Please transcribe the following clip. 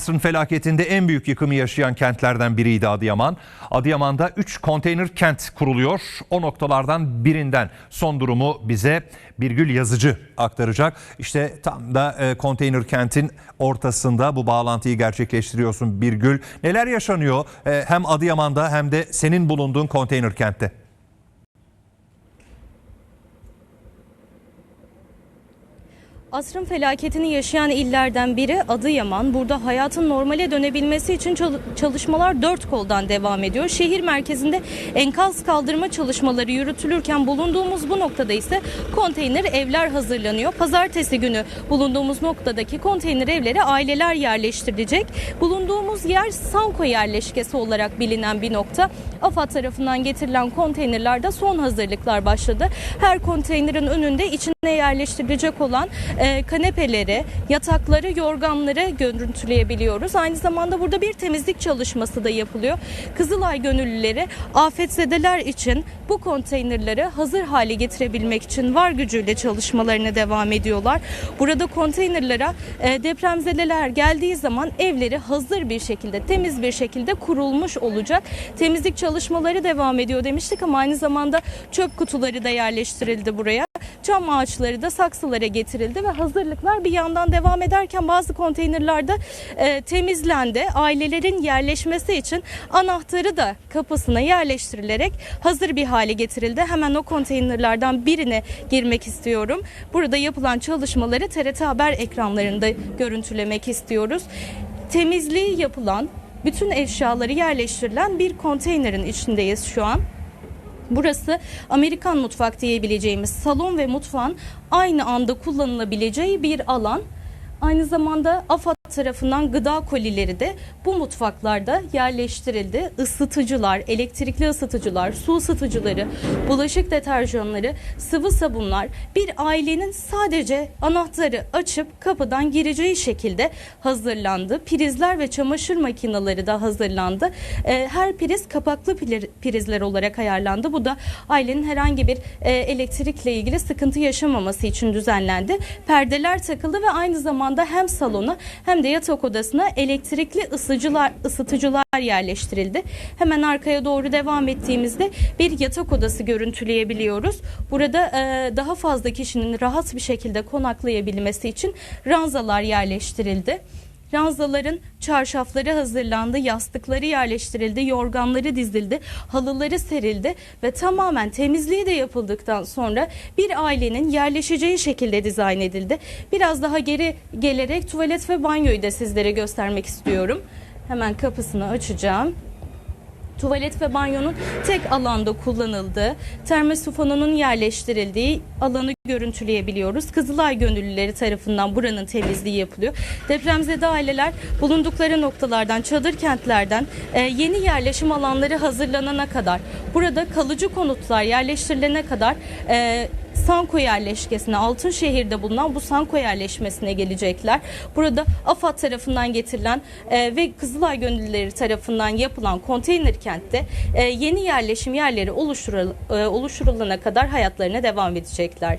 Asrın felaketinde en büyük yıkımı yaşayan kentlerden biriydi Adıyaman. Adıyaman'da 3 konteyner kent kuruluyor. O noktalardan birinden son durumu bize Birgül Yazıcı aktaracak. İşte tam da e, konteyner kentin ortasında bu bağlantıyı gerçekleştiriyorsun Birgül. Neler yaşanıyor e, hem Adıyaman'da hem de senin bulunduğun konteyner kentte? Asrın felaketini yaşayan illerden biri Adıyaman. Burada hayatın normale dönebilmesi için çal- çalışmalar dört koldan devam ediyor. Şehir merkezinde enkaz kaldırma çalışmaları yürütülürken bulunduğumuz bu noktada ise konteyner evler hazırlanıyor. Pazartesi günü bulunduğumuz noktadaki konteyner evlere aileler yerleştirilecek. Bulunduğumuz yer Sanko yerleşkesi olarak bilinen bir nokta. AFAD tarafından getirilen konteynerlerde son hazırlıklar başladı. Her konteynerin önünde içine yerleştirilecek olan e, kanepeleri, yatakları, yorganları görüntüleyebiliyoruz. Aynı zamanda burada bir temizlik çalışması da yapılıyor. Kızılay gönüllüleri afetzedeler için bu konteynerleri hazır hale getirebilmek için var gücüyle çalışmalarına devam ediyorlar. Burada konteynerlara e, depremzedeler geldiği zaman evleri hazır bir şekilde, temiz bir şekilde kurulmuş olacak. Temizlik çalışmaları devam ediyor demiştik ama aynı zamanda çöp kutuları da yerleştirildi buraya. Çam ağaçları da saksılara getirildi ve hazırlıklar bir yandan devam ederken bazı konteynerlerde e, temizlendi. Ailelerin yerleşmesi için anahtarı da kapısına yerleştirilerek hazır bir hale getirildi. Hemen o konteynerlerden birine girmek istiyorum. Burada yapılan çalışmaları TRT Haber ekranlarında görüntülemek istiyoruz. Temizliği yapılan, bütün eşyaları yerleştirilen bir konteynerin içindeyiz şu an. Burası Amerikan mutfak diyebileceğimiz salon ve mutfağın aynı anda kullanılabileceği bir alan. Aynı zamanda AFAD tarafından gıda kolileri de bu mutfaklarda yerleştirildi. Isıtıcılar, elektrikli ısıtıcılar, su ısıtıcıları, bulaşık deterjanları, sıvı sabunlar bir ailenin sadece anahtarı açıp kapıdan gireceği şekilde hazırlandı. Prizler ve çamaşır makineleri de hazırlandı. Ee, Her priz kapaklı prizler olarak ayarlandı. Bu da ailenin herhangi bir e, elektrikle ilgili sıkıntı yaşamaması için düzenlendi. Perdeler takıldı ve aynı zamanda hem salona hem de yatak odasına elektrikli ısıcılar, ısıtıcılar yerleştirildi. Hemen arkaya doğru devam ettiğimizde bir yatak odası görüntüleyebiliyoruz. Burada e, daha fazla kişinin rahat bir şekilde konaklayabilmesi için ranzalar yerleştirildi. Ranzaların çarşafları hazırlandı, yastıkları yerleştirildi, yorganları dizildi, halıları serildi ve tamamen temizliği de yapıldıktan sonra bir ailenin yerleşeceği şekilde dizayn edildi. Biraz daha geri gelerek tuvalet ve banyoyu da sizlere göstermek istiyorum. Hemen kapısını açacağım tuvalet ve banyonun tek alanda kullanıldığı, termosifonunun yerleştirildiği alanı görüntüleyebiliyoruz. Kızılay gönüllüleri tarafından buranın temizliği yapılıyor. Depremzede aileler bulundukları noktalardan, çadır kentlerden e, yeni yerleşim alanları hazırlanana kadar, burada kalıcı konutlar yerleştirilene kadar e, Sanko yerleşkesine, Altınşehir'de bulunan bu Sanko yerleşmesine gelecekler. Burada AFAD tarafından getirilen e, ve Kızılay Gönüllüleri tarafından yapılan konteyner kentte e, yeni yerleşim yerleri oluşturul, e, oluşturulana kadar hayatlarına devam edecekler.